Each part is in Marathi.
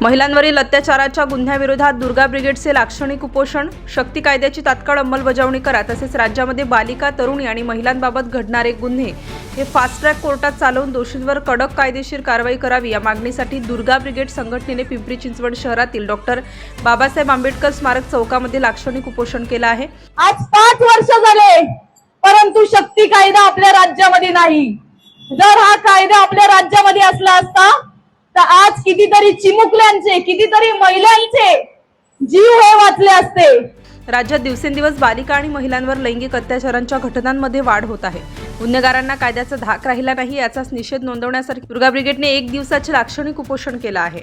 महिलांवरील अत्याचाराच्या गुन्ह्याविरोधात दुर्गा ब्रिगेडचे लाक्षणिक उपोषण शक्ती कायद्याची तात्काळ अंमलबजावणी करा तसेच राज्यामध्ये बालिका तरुणी आणि महिलांबाबत घडणारे गुन्हे. हे फास्ट ट्रॅक कोर्टात चालवून दोषींवर कडक कायदेशीर कारवाई करावी या मागणीसाठी दुर्गा ब्रिगेड संघटनेने पिंपरी चिंचवड शहरातील डॉक्टर बाबासाहेब आंबेडकर स्मारक चौकामध्ये लाक्षणिक उपोषण केलं आहे. आज पाच वर्ष झाले परंतु शक्ती कायदा आपल्या राज्यामध्ये नाही. जर हा कायदा आपल्या राज्यामध्ये असला असता तर आज कितीतरी चिमुकल्यांचे कितीतरी महिलांचे जीव हे वाचले असते. राज्यात दिवसेंदिवस बालिका आणि महिलांवर लैंगिक अत्याचारांच्या घटनांमध्ये वाढ होत आहे. गुन्हेगारांना कायद्याचा धाक राहिला नाही याचाच निषेध नोंदवण्यासाठी दुर्गा ब्रिगेडने एक दिवसाचे लाक्षणिक उपोषण केलं आहे.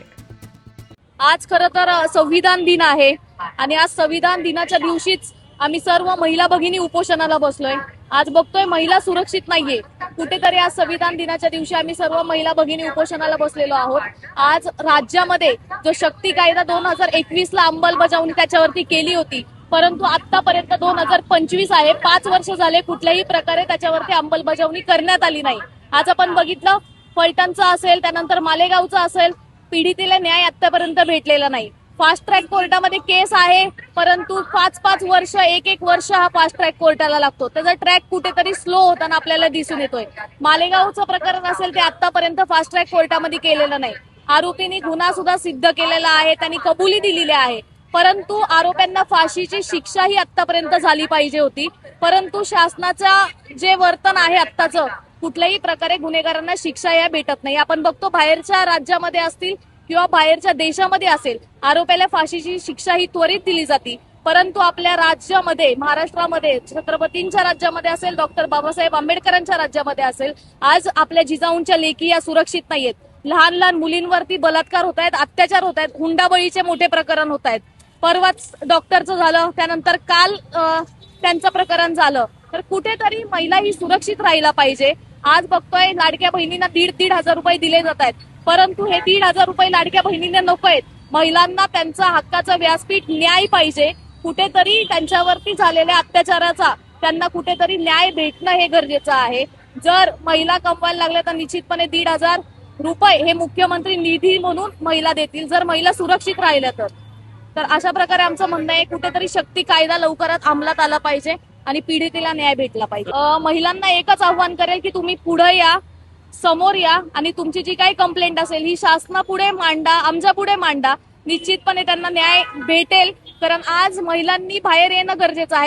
आज खर तर संविधान दिन आहे. आणि आज संविधान दिनाच्या दिवशीच आम्ही सर्व महिला भगिनी उपोषणाला बसलोय. आज बघतोय महिला सुरक्षित नाहीये. कुठेतरी आज संविधान दिनाच्या दिवशी आम्ही सर्व महिला भगिनी उपोषणाला बसलेलो आहोत. आज राज्यामध्ये जो शक्ती कायदा दोन हजार एकवीस ला अंमलबजावणी त्याच्यावरती केली होती परंतु आतापर्यंत दोन हजार पंचवीस आहे. पाच वर्ष झाले कुठल्याही प्रकारे त्याच्यावरती अंमलबजावणी करण्यात आली नाही. आज आपण बघितलं फलटणचं असेल त्यानंतर मालेगावचं असेल पीडितेला न्याय आतापर्यंत भेटलेला नाही. फास्ट ट्रॅक कोर्टामध्ये केस आहे परंतु पाच पाच वर्ष एक एक वर्ष हा फास्ट ट्रॅक कोर्टाला लागतो. त्याचा ट्रॅक कुठेतरी स्लो होताना आपल्याला दिसून येतोय. मालेगावचं प्रकरण असेल ते आतापर्यंत फास्ट ट्रॅक कोर्टामध्ये केलेलं नाही. आरोपींनी गुन्हा सुद्धा सिद्ध केलेला आहे त्यांनी कबुली दिलेली आहे. परंतु आरोप्यांना फाशीची शिक्षा ही आतापर्यंत झाली पाहिजे होती. परंतु शासनाचं जे वर्तन आहे आत्ताचं कुठल्याही प्रकारे गुन्हेगारांना शिक्षा या भेटत नाही. आपण बघतो बाहेरच्या राज्यामध्ये असतील किंवा बाहेरच्या देशामध्ये असेल आरोप्याला फाशीची शिक्षा ही त्वरित दिली जाते. परंतु आपल्या राज्यामध्ये महाराष्ट्रामध्ये छत्रपतींच्या राज्यामध्ये असेल डॉक्टर बाबासाहेब आंबेडकरांच्या राज्यामध्ये असेल आज आपल्या जिजाऊंच्या लेखी या सुरक्षित नाहीयेत. लहान लहान मुलींवरती बलात्कार होत आहेत अत्याचार होत आहेत हुंडाबळीचे मोठे प्रकरण होत आहेत परवाच डॉक्टरचं झालं त्यानंतर काल त्यांचं प्रकरण झालं. तर कुठेतरी महिला ही सुरक्षित राहिला पाहिजे. आज बघतोय लाडक्या बहिणींना दीड दीड हजार रुपये दिले जात आहेत परंतु हे दीड हजार रुपये लाडक्या बहिणींना नको आहेत. महिलांना त्यांचा हक्काचं व्यासपीठ न्याय पाहिजे. कुठेतरी त्यांच्यावरती झालेल्या अत्याचाराचा त्यांना कुठेतरी न्याय भेटणं हे गरजेचं आहे. जर महिला कमवायला लागल्या तर निश्चितपणे दीड हजार रुपये हे मुख्यमंत्री निधी म्हणून महिला देतील. जर महिला सुरक्षित राहिल्या तर. तर अशा प्रकारे आमचं म्हणणं आहे कुठेतरी शक्ती कायदा लवकरात अंमलात आला पाहिजे आणि पीडितेला न्याय भेटला पाहिजे. महिलांना एकच आव्हान करेल की तुम्ही पुढे या. समोर या आणि तुमची जी काही कंप्लेंट असेल ही शासनापुढे मांडा आमच्या पुढे मांडा. निश्चितपणे त्यांना न्याय भेटेल कारण आज महिलांनी बाहेर येणं गरजेचं आहे.